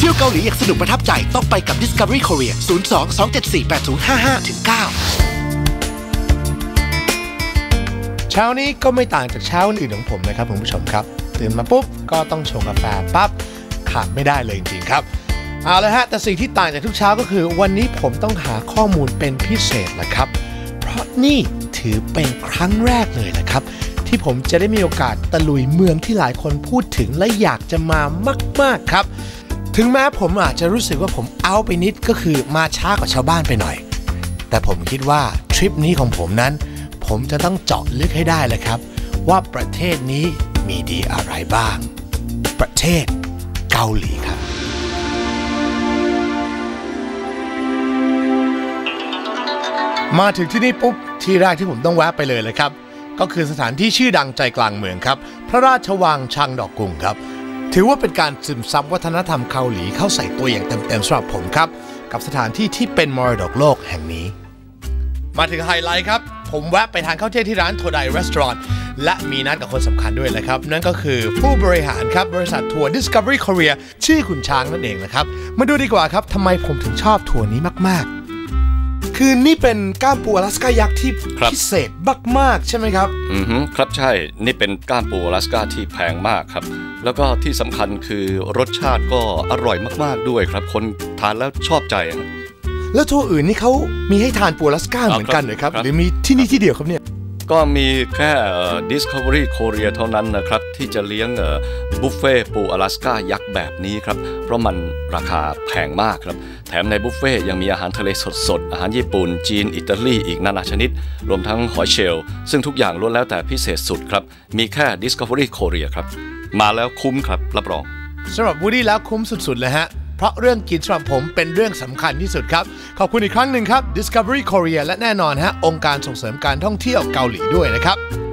เที่ยวเกาหลีอยางสนุกประทับใจต้องไปกับ Discovery Korea 02 274 8055ถึง9เช้านี้ก็ไม่ต่างจากเช้าอื่นของผมนะครับคุณผู้ชมครับ ตื่นมาปุ๊บ ก็ต้องชงกาแฟปั๊บขาดไม่ได้เลยจริงๆครับ เอาละฮะ แต่สิ่งที่ต่างจากทุกเช้าก็คือ วันนี้ผมต้องหาข้อมูลเป็นพิเศษละครับ เพราะนี่ถือเป็นครั้งแรกเลยนะครับที่ผมจะได้มีโอกาสตะลุยเมืองที่หลายคนพูดถึงและอยากจะมามาก ๆ ครับ ถึงแม้ผมอาจจะรู้สึกว่าผมเอาไปนิดก็คือมาช้ากว่าชาวบ้านไปหน่อย แต่ผมคิดว่าทริปนี้ของผมนั้น ผมจะต้องเจาะลึกให้ได้เลยครับ ว่าประเทศนี้มีดีอะไรบ้าง ประเทศเกาหลีครับมาถึงที่นี่ปุ๊บที่แรกที่ผมต้องแวะไปเลยเลยครับ ก็คือสถานที่ชื่อดังใจกลางเมืองครับ พระราชวังชังดอกกุงครับ ถือว่าเป็นการซึมซับวัฒนธรรมเกาหลีเข้าใส่ตัวอย่างเต็มๆสำหรับผมครับ กับสถานที่ที่เป็นมรดกโลกแห่งนี้ มาถึงไฮไลท์ครับ ผมแวะไปทานข้าวเที่ยงที่ร้านโทไดรีสอร์ทและมีนัดกับคนสำคัญด้วยเลยครับ นั่นก็คือผู้บริหารครับ บริษัททัวร์ Discovery Korea ชื่อคุณช้างนั่นเองนะครับ มาดูดีกว่าครับทำไมผมถึงชอบทัวร์นี้มากๆ คือนี่เป็นก้ามปูอลาสก้ายักษ์ที่ครับพิเศษมากๆใช่ไหมครับอือฮึครับใช่นี่เป็นก้ามปูอลาสกาที่แพงมากครับ แล้วก็ที่สำคัญคือรสชาติก็อร่อยมากๆด้วยครับ คนทานแล้วชอบใจอะแล้วทัวร์อื่นนี่เขามีให้ทานปูอลาสก้าเหมือนกันเหรอครับครับหรือมีที่นี่ที่เดียวครับเนี่ย ก็มีแค่เอ่อ Discovery Korea เท่านั้นนะครับ ที่จะเลี้ยงบุฟเฟ่ปูอลาสกายักษ์แบบนี้ครับ เพราะมันราคาแพงมากครับ แถมในบุฟเฟ่ยังมีอาหารทะเลสดๆ อาหารญี่ปุ่น จีน อิตาลีอีกนานาชนิด รวมทั้งหอยเชลล์ซึ่งทุกอย่างล้วนแล้วแต่พิเศษสุดครับ มีแค่ Discovery Korea ครับ มาแล้วคุ้มครับรับรองสำหรับวูดี้แล้วคุ้มสุดๆเลยฮะ เพราะเรื่องกินสำหรับผมเป็นเรื่องสำคัญที่สุดครับ ขอบคุณอีกครั้งหนึ่งครับ Discovery Korea และแน่นอนฮะองค์การส่งเสริมการท่องเที่ยวเกาหลีด้วยนะครับ